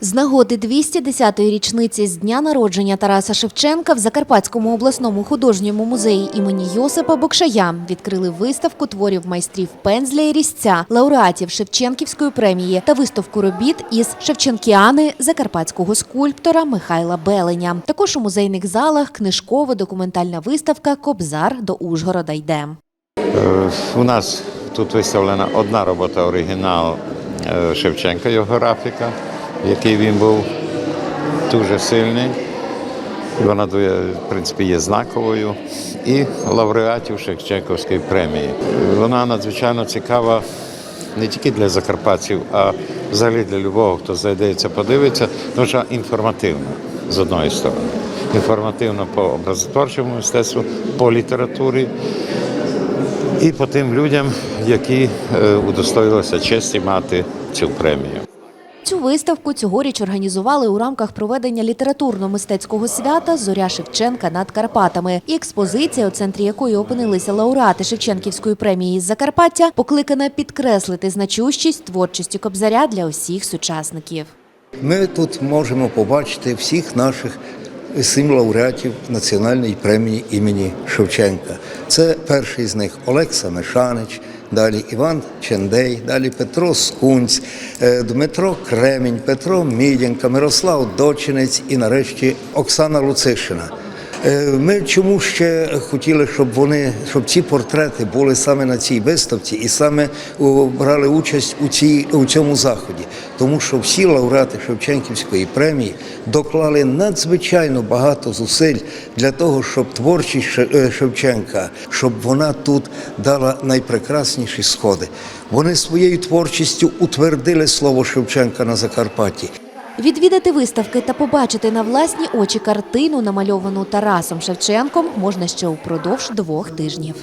З нагоди 210-ї річниці з дня народження Тараса Шевченка в Закарпатському обласному художньому музеї імені Йосипа Бокшая відкрили виставку творів майстрів пензля і різця, лауреатів Шевченківської премії та виставку робіт із Шевченкіани закарпатського скульптора Михайла Беленя. Також у музейних залах книжково-документальна виставка Кобзар до Ужгорода йде. Е, У нас тут виставлена одна робота оригінал е, Шевченка, його графіка, який він був дуже сильний. Вона в принципі, є знаковою. І лауреатів Шевченківської премії. Вона надзвичайно цікава не тільки для закарпатців, а взагалі для любого, хто зайдеться, подивиться, що інформативна з одної сторони. Інформативно по образотворчому мистецтву, по літературі, і по тим людям, які е, удостоїлися честі мати цю премію. Цю виставку цьогоріч організували у рамках проведення літературно-мистецького свята Зоря Шевченка над Карпатами. І експозиція, у центрі якої опинилися лауреати Шевченківської премії з Закарпаття, покликана підкреслити значущість творчості Кобзаря для усіх сучасників. Ми тут можемо побачити всіх наших сім лауреатів національної премії імені Шевченка. Це перший з них Олекса Мешанич, далі Іван Чендей, далі Петро Скунць, е, Дмитро Кремінь, Петро Мідінка, Мирослав Дочинець і нарешті Оксана Луцишина. Е, Ми чому ще хотіли, щоб вони, щоб ці портрети були саме на цій виставці і саме брали участь у цій у цьому заході, тому що всі лауреати Шевченківської премії доклали надзвичайно багато зусиль для того, щоб творчість е, Шевченка, щоб вона тут дала найпрекрасніші сходи. Вони своєю творчістю утвердили слово Шевченка на Закарпатті. Відвідати виставки та побачити на власні очі картину, намальовану Тарасом Шевченком, можна ще упродовж двох тижнів.